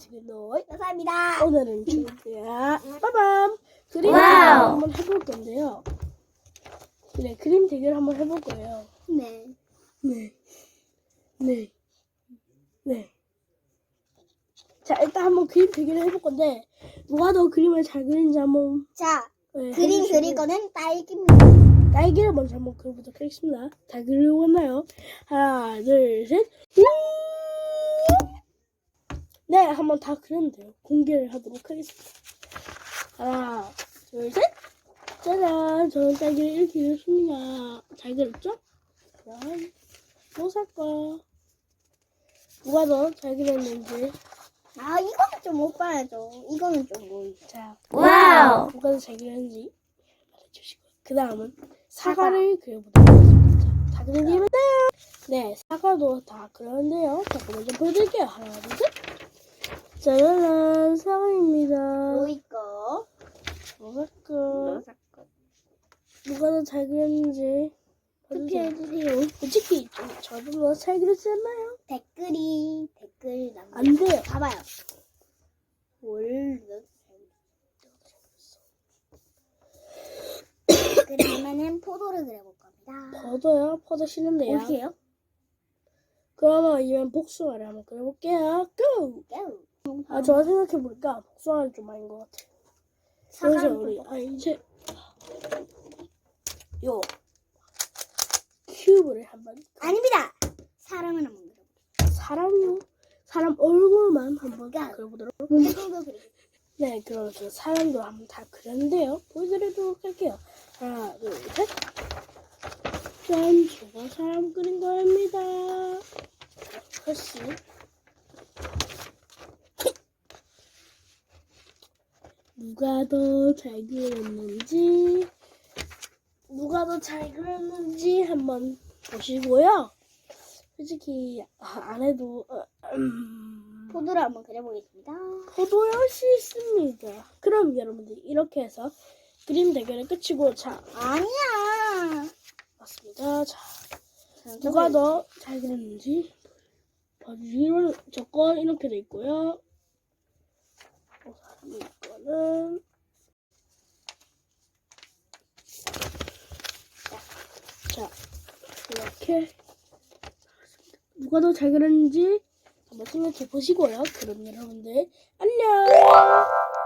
지금도 감사합니다. 오늘은 주제야 빠밤 그림 와우. 한번 해볼 건데요. 네 그림 대결 한번 해볼 거예요. 네. 네, 네, 네. 자 일단 한번 그림 대결을 해볼 건데 누가 더 그림을 잘 그리는지 한번 자, 네, 그림. 그릴 거는 딸기입니다. 날개를 먼저 한번 그려보도록 하겠습니다. 다 그려왔나요? 하나, 둘, 셋. 네, 한번 다 돼요. 공개를 하도록 하겠습니다. 하나, 둘, 셋. 짜잔, 저는 딸기를 이렇게 그렸습니다. 잘 그렸죠? 그럼, 노사과. 누가 더 잘 그렸는지. 아, 이거는 좀 못 봐야죠. 이거는 좀 뭐. 자, 와우. 누가 더 잘 그렸는지 말해주시고요. 그 다음은 사과를 그려보도록 하겠습니다. 자, 다 그린 뒤에 네, 사과도 다 그렸는데요. 잠깐 먼저 보여드릴게요. 하나, 둘, 셋. 짜잔, 사과입니다. 로이 거. 뭐랄까, 로사 거. 누가 더 잘 그렸는지. 투표해주세요. 솔직히 좀 저보다 잘 그렸지 않나요? 댓글이, 댓글 남안 돼요. 봐봐요. 뭘 그러면은 포도를 그려볼 겁니다. 포도요? 포도 싫은데요? 해요? 그러면 이번 복숭아를 한번 그려볼게요. 고! 고! 아, 저 생각해보니까 복숭아는 좀 아닌 것 같아요. 그래서 사과는 우리 또 아. 이제 요 큐브를 한번 아닙니다. 사람은 한번 그려볼게요. 사람요? 사람 얼굴만 한번 야. 그려보도록 이걸로 그리고 네 그러면 저 사람도 한번 다 그렸는데요. 보여드리도록 할게요. 하나 둘 셋. 짠 제가 사람 그린 거입니다. 훨씬 누가 더 잘 그렸는지 누가 더 잘 그렸는지 한번 보시고요. 솔직히 아, 안 해도 어, 음, 포도를 한번 그려보겠습니다. 포도할 수 있습니다. 그럼 여러분들 이렇게 해서 그림 대결은 끝이고 자 아니야. 맞습니다. 자 누가 더 잘 그렸는지 봐주시면 저건 이렇게 돼 있고요. 어, 사람이 거는 자 이렇게 누가 더 잘 그렸는지 한번 생각해 보시고요. 그럼 여러분들 안녕.